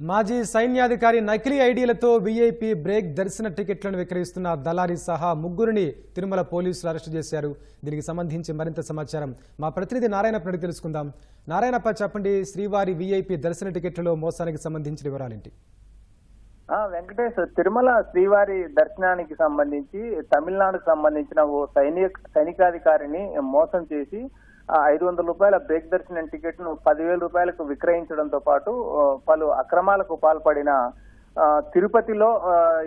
మాజీ సైన్యాధికారి నకిలీ ఐడీలతో VIP break దర్శన టికెట్లను విక్రయిస్తున్న దళారి సహా ముగ్గురిని తిరుమల పోలీసులు అరెస్టు చేశారు. దీనికి సంబంధించి మరింత సమాచారం మా ప్రతినిధి నారాయణప్ప తెలుసుకుందాం. నారాయణప్ప చెప్పండి శ్రీవారి వీఐపీ దర్శన టికెట్లలో మోసానికి సంబంధించిన వివరాలేంటి? వెంకటేష్ తిరుమల శ్రీవారి దర్శనానికి సంబంధించి తమిళనాడుకు సంబంధించిన ఓ సైనిక సైనికాధికారిని మోసం చేసి ఐదు వందల రూపాయల బ్రేక్ దర్శనం టికెట్ను పదివేల రూపాయలకు విక్రయించడంతో పాటు పలు అక్రమాలకు పాల్పడిన తిరుపతిలో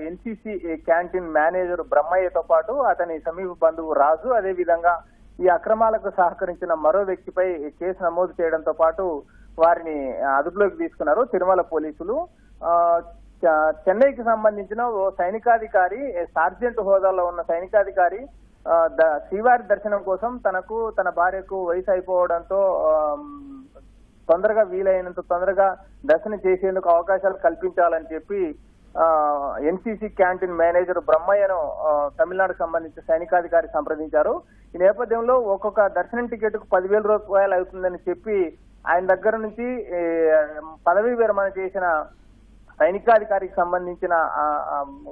ఎన్సీసీ క్యాంటీన్ మేనేజర్ బ్రహ్మయ్యతో పాటు అతని సమీప బంధువు రాజు అదేవిధంగా ఈ అక్రమాలకు సహకరించిన మరో వ్యక్తిపై కేసు నమోదు చేయడంతో పాటు వారిని అదుపులోకి తీసుకున్నారు తిరుమల పోలీసులు. చెన్నైకి సంబంధించిన ఓ సైనికాధికారి సార్జెంట్ హోదాలో ఉన్న సైనికాధికారి శ్రీవారి దర్శనం కోసం తనకు తన భార్యకు వయసు అయిపోవడంతో తొందరగా వీలైనంత తొందరగా దర్శనం చేసేందుకు అవకాశాలు కల్పించాలని చెప్పి ఎన్సీసీ క్యాంటీన్ మేనేజర్ బ్రహ్మయ్యను తమిళనాడుకు సంబంధించిన సైనికాధికారి సంప్రదించారు. ఈ నేపథ్యంలో ఒక్కొక్క దర్శనం టికెట్కు పదివేల రూపాయలు అవుతుందని చెప్పి ఆయన దగ్గర నుంచి పదవీ విరమణ చేసిన సైనికాధికారికి సంబంధించిన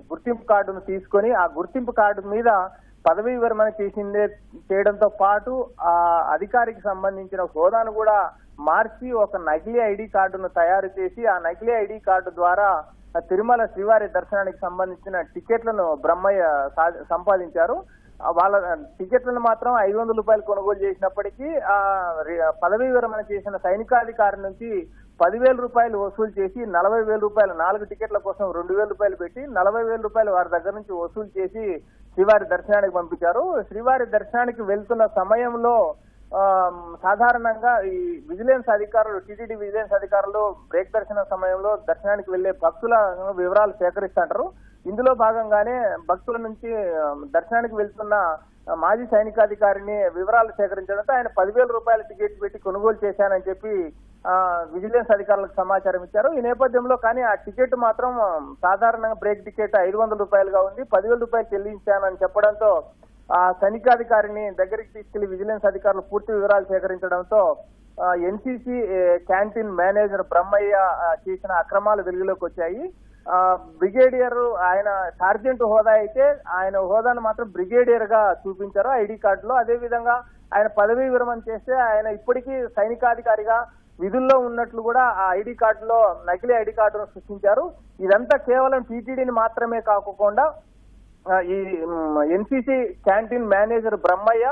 గుర్తింపు కార్డును తీసుకొని ఆ గుర్తింపు కార్డు మీద పదవీ విరమణ చేసిందే చేయడంతో పాటు ఆ అధికారికి సంబంధించిన హోదాను కూడా మార్చి ఒక నకిలీ ఐడి కార్డును తయారు చేసి ఆ నకిలీ ఐడి కార్డు ద్వారా తిరుమల శ్రీవారి దర్శనానికి సంబంధించిన టికెట్లను బ్రహ్మయ్య సా- సంపాదించారు. వాళ్ళ టికెట్లను మాత్రం ఐదు వందల రూపాయలు కొనుగోలు చేసినప్పటికీ ఆ పదవీ విరమణ చేసిన సైనికాధికారి నుంచి పదివేల రూపాయలు వసూలు చేసి నలభై వేల రూపాయలు నాలుగు టికెట్ల కోసం రెండు వేల రూపాయలు పెట్టి నలభై వేల రూపాయలు వారి దగ్గర నుంచి వసూలు చేసి శ్రీవారి దర్శనానికి పంపించారు. శ్రీవారి దర్శనానికి వెళ్తున్న సమయంలో సాధారణంగా ఈ విజిలెన్స్ అధికారులు టీటీడీ విజిలెన్స్ అధికారులు బ్రేక్ దర్శన సమయంలో దర్శనానికి వెళ్ళే భక్తుల వివరాలు సేకరిస్తుంటారు. ఇందులో భాగంగానే భక్తుల నుంచి దర్శనానికి వెళ్తున్న మాజీ సైనికాధికారిని వివరాలు సేకరించడంతో ఆయన పదివేల రూపాయల టికెట్ పెట్టి కొనుగోలు చేశానని చెప్పి విజిలెన్స్ అధికారులకు సమాచారం ఇచ్చారు. ఈ నేపథ్యంలో కానీ ఆ టికెట్ మాత్రం సాధారణంగా బ్రేక్ టికెట్ ఐదు వందల రూపాయలుగా ఉంది. పదివేల రూపాయలు చెల్లించానని చెప్పడంతో ఆ సైనికాధికారిని దగ్గరికి తీసుకెళ్ళి విజిలెన్స్ అధికారులు పూర్తి వివరాలు సేకరించడంతో ఎన్సీసీ క్యాంటీన్ మేనేజర్ బ్రహ్మయ్య చేసిన అక్రమాలు వెలుగులోకి వచ్చాయి. ఆ, బ్రిగేడియర్ ఆయన సార్జెంట్ హోదా అయితే ఆయన హోదాను మాత్రం బ్రిగేడియర్గా చూపించారు ఐడి కార్డులో. అదే విధంగా ఆయన పదవీ విరమణ చేస్తే ఆయన ఇప్పటికీ సైనికాధికారిగా విధుల్లో ఉన్నట్లు కూడా ఆ ఐడి కార్డులో నకిలీ ఐడి కార్డును సృష్టించారు. ఇదంతా కేవలం టీటీడీని మాత్రమే కాకుండా ఈ ఎన్సీసీ క్యాంటీన్ మేనేజర్ బ్రహ్మయ్య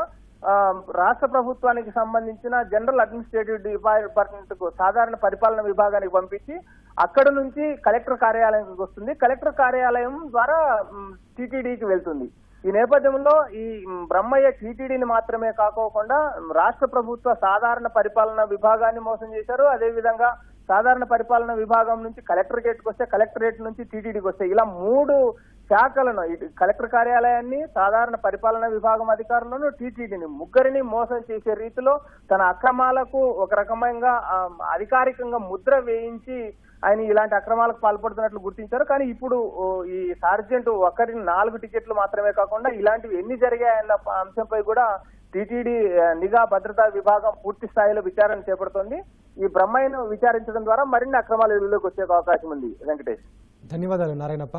రాష్ట్ర ప్రభుత్వానికి సంబంధించిన జనరల్ అడ్మినిస్ట్రేటివ్ డిపార్ట్మెంట్కు సాధారణ పరిపాలన విభాగానికి పంపించి అక్కడ నుంచి కలెక్టర్ కార్యాలయానికి వస్తుంది. కలెక్టర్ కార్యాలయం ద్వారా టీటీడీకి వెళ్తుంది. ఈ నేపథ్యంలో ఈ బ్రహ్మయ్య టీటీడీని మాత్రమే కాకోకుండా రాష్ట్ర ప్రభుత్వ సాధారణ పరిపాలన విభాగాన్ని మోసం చేశారు. అదేవిధంగా సాధారణ పరిపాలన విభాగం నుంచి కలెక్టరేట్కి వస్తే కలెక్టరేట్ నుంచి టీటీడీకి వస్తే ఇలా మూడు శాఖలను ఇటు కలెక్టర్ కార్యాలయాన్ని సాధారణ పరిపాలన విభాగం అధికారులను టీటీడీని ముగ్గురిని మోసం చేసే రీతిలో తన అక్రమాలకు ఒక రకమైన అధికారికంగా ముద్ర వేయించి ఆయన ఇలాంటి అక్రమాలకు పాల్పడుతున్నట్లు గుర్తించారు. కానీ ఇప్పుడు ఈ సార్జెంట్ ఒకరి నాలుగు టికెట్లు మాత్రమే కాకుండా ఇలాంటివి ఎన్ని జరిగాయన్న అంశంపై కూడా టీటీడీ నిఘా భద్రతా విభాగం పూర్తి స్థాయిలో విచారణ చేపడుతోంది. ఈ బ్రహ్మయ్యను విచారించడం ద్వారా మరిన్ని అక్రమాలు వెలుగులోకి వచ్చే అవకాశం ఉంది. వెంకటేష్. ధన్యవాదాలు నారాయణప్ప.